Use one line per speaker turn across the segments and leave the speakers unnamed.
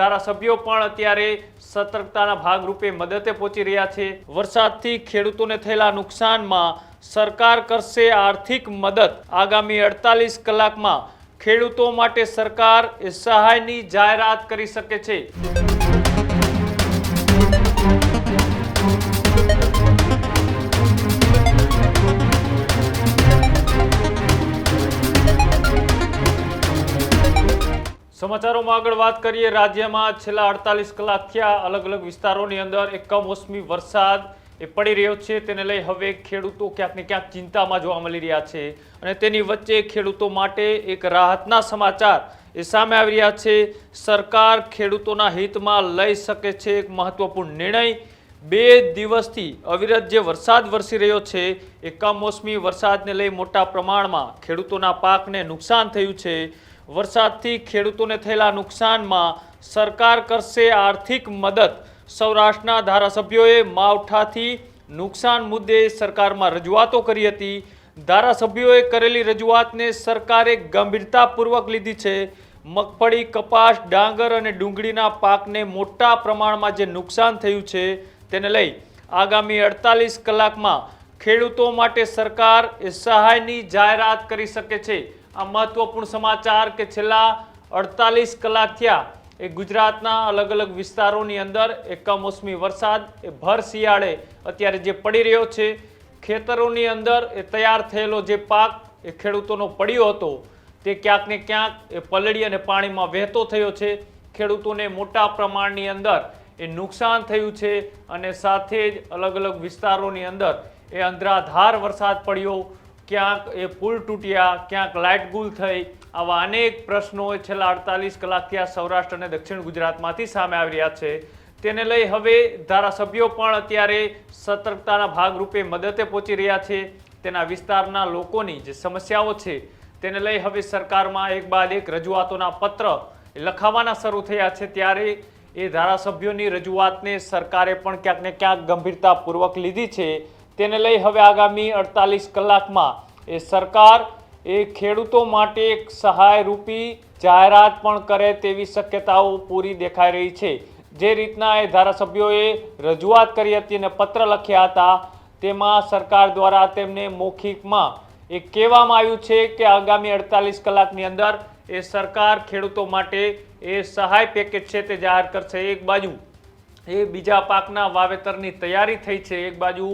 ધારાસભ્યો પણ અત્યારે સતર્કતાના ભાગરૂપે મદદે પહોંચી રહ્યા છે. વરસાદથી ખેડૂતોને થયેલા નુકસાનમાં સરકાર કરશે આર્થિક મદદ. આગામી અડતાલીસ કલાકમાં ખેડૂતો માટે સરકાર સહાયની જાહેરાત કરી શકે છે. સમાચારોમાં આગળ વાત કરીએ. રાજ્યમાં છેલ્લા અડતાલીસ કલાક થયા અલગ અલગ વિસ્તારોની અંદર એક કમોસમી વરસાદ એ પડી રહ્યો છે. તેને લઈ હવે ખેડૂતો ક્યાંક ને ક્યાંક ચિંતામાં જોવા મળી રહ્યા છે. અને તેની વચ્ચે ખેડૂતો માટે એક રાહતના સમાચાર એ સામે આવી રહ્યા છે. સરકાર ખેડૂતોના હિતમાં લઈ શકે છે એક મહત્વપૂર્ણ નિર્ણય. બે દિવસથી અવિરત જે વરસાદ વરસી રહ્યો છે એ કમોસમી વરસાદને લઈ મોટા પ્રમાણમાં ખેડૂતોના પાકને નુકસાન થયું છે. વરસાદથી ખેડૂતોને થયેલા નુકસાનમાં સરકાર કરશે આર્થિક મદદ. સૌરાષ્ટ્રના ધારાસભ્યોએ માવઠાથી નુકસાન મુદ્દે સરકારમાં રજૂઆતો કરી હતી. ધારાસભ્યોએ કરેલી રજૂઆતને સરકારે ગંભીરતાપૂર્વક લીધી છે. મગફળી, કપાસ, ડાંગર અને ડુંગળીના પાકને મોટા પ્રમાણમાં જે નુકસાન થયું છે તેને લઈ આગામી અડતાલીસ કલાકમાં ખેડૂતો માટે સરકાર સહાયની જાહેરાત કરી શકે છે. આ મહત્વપૂર્ણ સમાચાર કે છેલ્લા અડતાલીસ કલાક થયા એ ગુજરાતના અલગ અલગ વિસ્તારોની અંદર એ કમોસમી વરસાદ એ ભર શિયાળે અત્યારે જે પડી રહ્યો છે, ખેતરોની અંદર એ તૈયાર થયેલો જે પાક એ ખેડૂતોનો પડ્યો હતો, તે ક્યાંક ને ક્યાંક એ પલળી અને પાણીમાં વહેતો થયો છે. ખેડૂતોને મોટા પ્રમાણની અંદર એ નુકસાન થયું છે અને સાથે જ અલગ અલગ વિસ્તારોની અંદર એ અંધરાધાર વરસાદ પડ્યો. ક્યાંક એ પુલ તૂટ્યા, ક્યાંક લાઇટ ગુલ થઈ. આવા અનેક પ્રશ્નો છેલ્લા અડતાલીસ કલાકથી આ સૌરાષ્ટ્ર અને દક્ષિણ ગુજરાતમાંથી સામે આવી રહ્યા છે. તેને લઈ હવે ધારાસભ્યો પણ અત્યારે સતર્કતાના ભાગરૂપે મદદે પહોંચી રહ્યા છે. તેના વિસ્તારના લોકોની જે સમસ્યાઓ છે, તેને લઈ હવે સરકારમાં એક બાદ એક રજૂઆતોના પત્ર લખાવાના શરૂ થયા છે. ત્યારે એ ધારાસભ્યોની રજૂઆતને સરકારે પણ ક્યાંક ને ક્યાંક ગંભીરતાપૂર્વક લીધી છે. તેને લઈ હવે આગામી અડતાલીસ કલાકમાં એ સરકાર એ ખેડૂતો માટે એક સહાયરૂપી જાહેરાત પણ કરે તેવી શક્યતાઓ પૂરી દેખાઈ રહી છે. જે રીતના એ ધારાસભ્યોએ રજૂઆત કરી હતી અને પત્ર લખ્યા હતા, તેમાં સરકાર દ્વારા તેમને મૌખિકમાં એ કહેવામાં આવ્યું છે કે આગામી અડતાલીસ કલાકની અંદર એ સરકાર ખેડૂતો માટે એ સહાય પેકેજ છે તે જાહેર કરશે. એક બાજુ એ બીજા પાકના વાવેતરની તૈયારી થઈ છે. એક બાજુ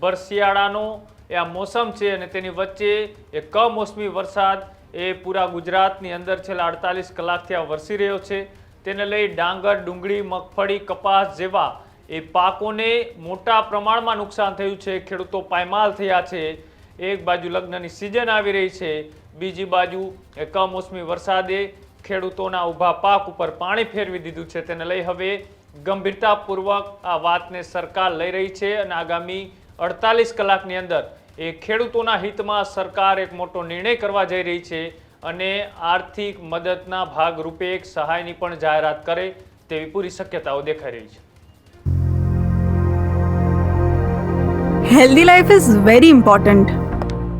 વરસિયાળાનો એ આ મોસમ છે અને તેની વચ્ચે એ કમોસમી વરસાદ એ પૂરા ગુજરાતની અંદર છેલ્લા અડતાલીસ કલાકથી આ વરસી રહ્યો છે. તેને લઈ ડાંગર, ડુંગળી, મગફળી, કપાસ જેવા એ પાકોને મોટા પ્રમાણમાં નુકસાન થયું છે. ખેડૂતો પાયમાલ થયા છે. એક બાજુ લગ્નની સિઝન આવી રહી છે, બીજી બાજુ કમોસમી વરસાદે ખેડૂતોના ઊભા પાક ઉપર પાણી ફેરવી દીધું છે. તેને લઈ હવે ગંભીરતાપૂર્વક આ વાતને સરકાર લઈ રહી છે અને આગામી અડતાલીસ કલાકની અંદર એ ખેડૂતોના હિતમાં સરકાર એક મોટો નિર્ણય કરવા જઈ રહી છે અને આર્થિક મદદના ભાગરૂપે એક સહાયની પણ જાહેરાત કરે તેવી પૂરી શક્યતાઓ દેખાઈ રહી છે.
Healthy life is very important